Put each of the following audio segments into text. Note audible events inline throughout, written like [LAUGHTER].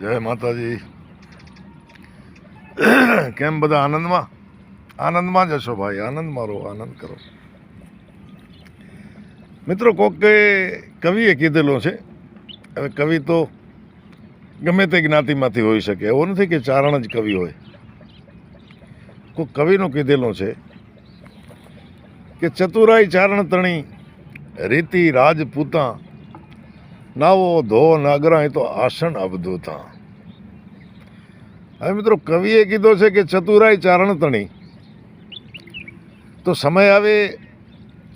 જય માતાજી. કેમ બધા આનંદમાં? આનંદમાં જ હશો ભાઈ, આનંદમાં રહો, આનંદ કરો. મિત્રો, કોકે કવિએ કીધેલું છે, હવે કવિ તો ગમે તે જ્ઞાતિમાંથી હોઈ શકે, એવું નથી કે ચારણ જ કવિ હોય. કોઈ કવિનું કીધેલું છે કે ચતુરાઈ ચારણ તણી, રીતિ રાજપૂતા નાવો, ધો, નાગરા તો આસન અબધૂતા હવે મિત્રો, કવિએ કીધો છે કે ચતુરાઈ ચારણ તણી તો સમય આવે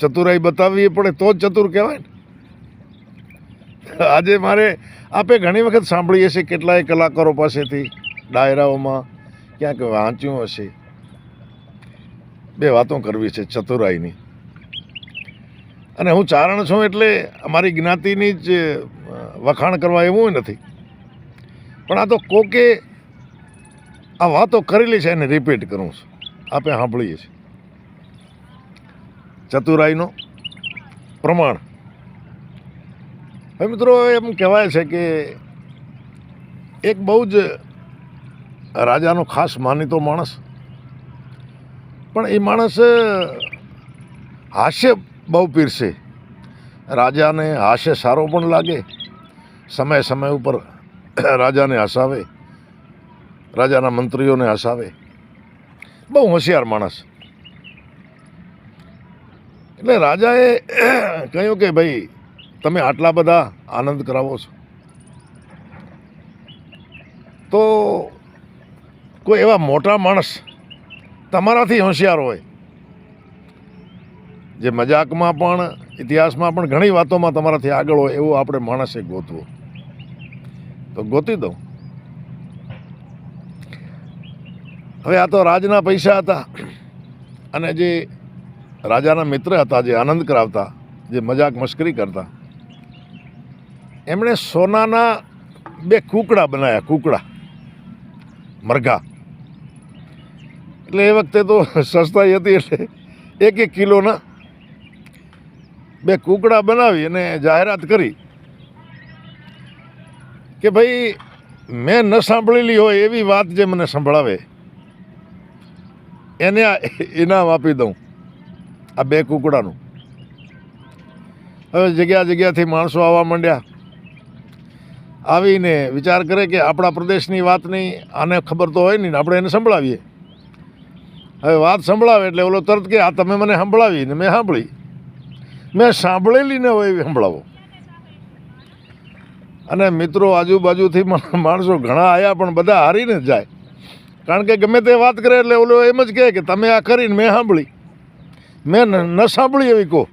ચતુરાઈ બતાવવી પડે તો જ ચતુર કહેવાય ને. આજે મારે આપે ઘણી વખત સાંભળીએ છીએ કેટલાય કલાકારો પાસેથી, ડાયરાઓમાં, ક્યાંક વાંચ્યું હશે. બે વાતો કરવી છે ચતુરાઈની અને હું ચારણ છું એટલે અમારી જ્ઞાતિની જ વખાણ કરવા એવું નથી. પણ આ તો કોકે આ વાતો કરેલી છે એને રિપીટ કરું છું. આપણે સાંભળીએ છીએ. ચતુરાઈનો પ્રમાણ. હવે મિત્રો એમ કહેવાય છે કે એક બહુ જ રાજાનો ખાસ માનીતો માણસ. પણ એ માણસ હાસ્ય બહુ પીરસે. રાજાને હાસ્ય સારો પણ લાગે. સમય સમય ઉપર રાજાને હસાવે. રાજાના મંત્રીઓને હસાવે. બહુ હોશિયાર માણસ. એટલે રાજાએ કહ્યું કે ભાઈ, તમે આટલા બધા આનંદ કરાવો છો. તો કોઈ એવા મોટા માણસ તમારાથી હોશિયાર હોય જે મજાકમાં પણ, ઇતિહાસમાં પણ ઘણી વાતોમાં તમારાથી આગળ હોય એવો આપણે માણસે ગોતવું. તો ગોતી દઉં. હવે આ તો રાજના પૈસા હતા અને જે રાજાના મિત્ર હતા, જે આનંદ કરાવતા, જે મજાક મશ્કરી કરતા, એમણે સોનાના બે કૂકડા બનાવ્યા કૂકડા, મરઘા. એટલે એ વખતે તો [LAUGHS] સસ્તાઈ હતી એટલે એક એક કિલોના બે કૂકડા બનાવી અને જાહેરાત કરી કે ભાઈ, મેં ન સાંભળેલી હોય એવી વાત જે મને સંભળાવે, એને આ ઇનામ આપી દઉં, આ બે કૂકડાનું. હવે જગ્યા જગ્યાથી માણસો આવવા માંડ્યા. આવીને વિચાર કરે કે આપણા પ્રદેશની વાત નહીં, આને ખબર તો હોય નહીં આપણે એને સંભળાવીએ. હવે વાત સંભળાવે એટલે ઓલો તરત કે, આ તમે મને સંભળાવી ને મેં સાંભળી. મેં સાંભળેલી ને હોય એવી સંભળાવો. અને મિત્રો, આજુબાજુથી માણસો ઘણા આવ્યા પણ બધા હારીને જાય. કારણ કે ગમે તે વાત કરે એટલે ઓલો એમ જ કહે કે, તમે આ કરીને મેં સાંભળી. મેં ન સાંભળી એવી કહો.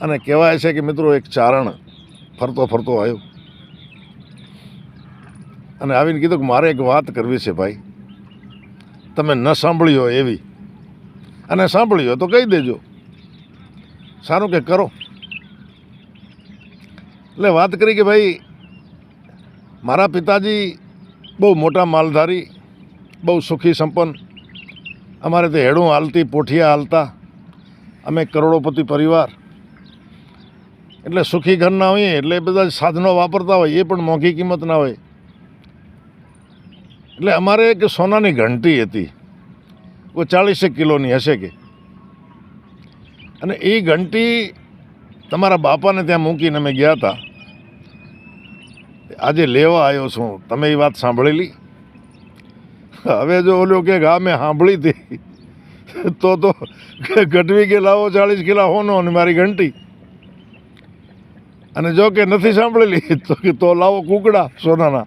અને કહેવાય છે કે, મિત્રો, એક ચારણ ફરતો ફરતો આવ્યો. અને આવીને કીધું કે, મારે એક વાત કરવી છે ભાઈ. તમે ન સાંભળી હોય એવી. અને સાંભળી હોય તો કહી દેજો. સારું કે કરો? એટલે વાત કરી કે ભાઈ, મારા પિતાજી બહુ મોટા માલધારી, બહુ સુખી સંપન્ન. અમારે તે હેડું હાલતી, પોઠિયા હાલતા. અમે કરોડોપતિ પરિવાર. એટલે સુખી ઘરના હોઈએ એટલે બધા સાધનો વાપરતા હોય, એ પણ મોંઘી કિંમતના હોય. એટલે અમારે એક સોનાની ઘંટી હતી. કોઈ ચાલીસેક કિલોની હશે કે? અને એ ઘંટી તમારા બાપાને ત્યાં મૂકીને અમે ગયા હતા. આજે લેવા આવ્યો છું. તમે એ વાત સાંભળેલી હવે જો ઓલો કે હા મેં સાંભળી હતી, તો તો ગઢવી કે લાવો ચાળીસ કિલા હોનો અને મારી ઘંટી. અને જો કે નથી સાંભળેલી, તો કે તો લાવો કુકડા સોનાના.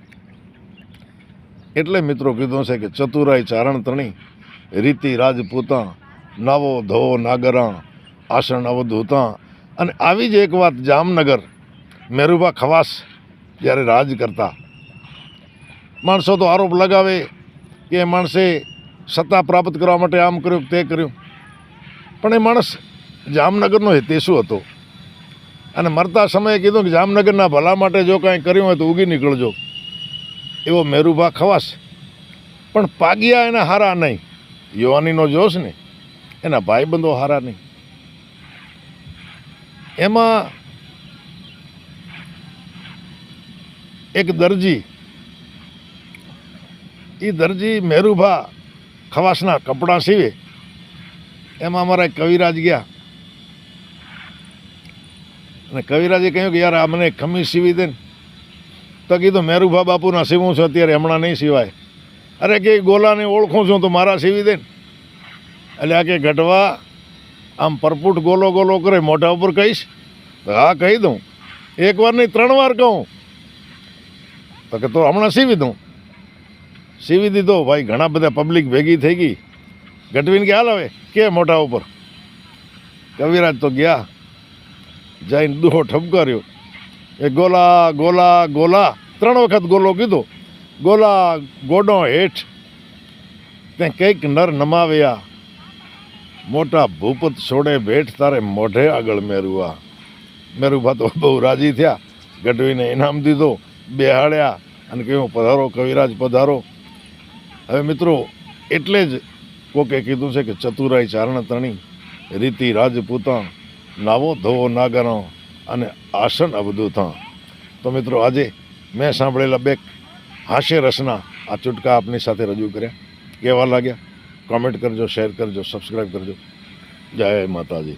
એટલે મિત્રો કીધું છે કે ચતુરાઈ ચારણ તણી રીતિ રાજપૂતા નાવો ધો નાગરા આસણ અવધૂતા અને આવી જ એક વાત જામનગર, મેરુભા ખવાસ જ્યારે રાજ કરતા. માણસો તો આરોપ લગાવે કે માણસે સત્તા પ્રાપ્ત કરવા માટે આમ કર્યું તે કર્યું. પણ એ માણસ જામનગરનો હિતેશુ હતો. અને મરતા સમયે કીધું કે જામનગરના ભલા માટે જો કાંઈ કર્યું હોય તો ઉગી નીકળજો. એવો મેરુભા ખવાસ. પણ પાગ્યા એના હારા નહીં. યુવાનીનો જોશ ને એના ભાઈબંધો હારા નહીં. એમાં એક દરજી એ દરજી મેરુભા ખવાસના કપડાં સીવે. એમાં અમારા કવિરાજ ગયા. અને કવિરાજે કહ્યું કે, યાર આ એક ખમીસ સીવી દે ને. તો કીધું, મેરુભા બાપુના સીવું છું, અત્યારે હમણાં નહીં સિવાય. અરે કે, ગોલાને ઓળખું છું, તો મારા સીવી દે ને. એટલે આ કે ઘટવા આમ પરપુટ ગોલો ગોલો કરે, મોઢા ઉપર કહીશ? તો હા, કહી દઉં. એકવાર નહીં, ત્રણ વાર કહું. તો કે તો હમણાં સીવી દઉં. સીવી દીધો. ભાઈ, ઘણા બધા પબ્લિક ભેગી થઈ ગઈ. ગઢવીને કે, હાલ હવે, કે મોઢા ઉપર? કવિરાજ તો ગયા. જઈને દુહો ઠપકાર્યો. એ ગોલા ગોલા ગોલા. ત્રણ વખત ગોલો કીધો. ગોલા ગોડો હેઠ. ત્યાં કંઈક નર નમાવ્યા. મોટા ભૂપત છોડે ભેટ તારે મોઢે આગળ મેરુવા. મેરુભા તો બહુ રાજી થયા. ગઢવીને ઇનામ દીધો, બેહાડ્યા અને કહ્યું, પધારો કવિરાજ, પધારો. હવે મિત્રો, એટલે જ કોકે કીધું છે કે ચતુરાઈ ચારણ તણી રીતિ રાજપૂતા નાવો ધોવો નાગરો અને આસન અબદુતા તો મિત્રો, આજે મેં સાંભળેલા બે હાસ્ય રસના આ ચુટકા આપની સાથે રજૂ કર્યા. કેવા લાગ્યા? કોમેન્ટ કરજો શેર કરજો સબસ્ક્રાઈબ કરજો. જય માતાજી.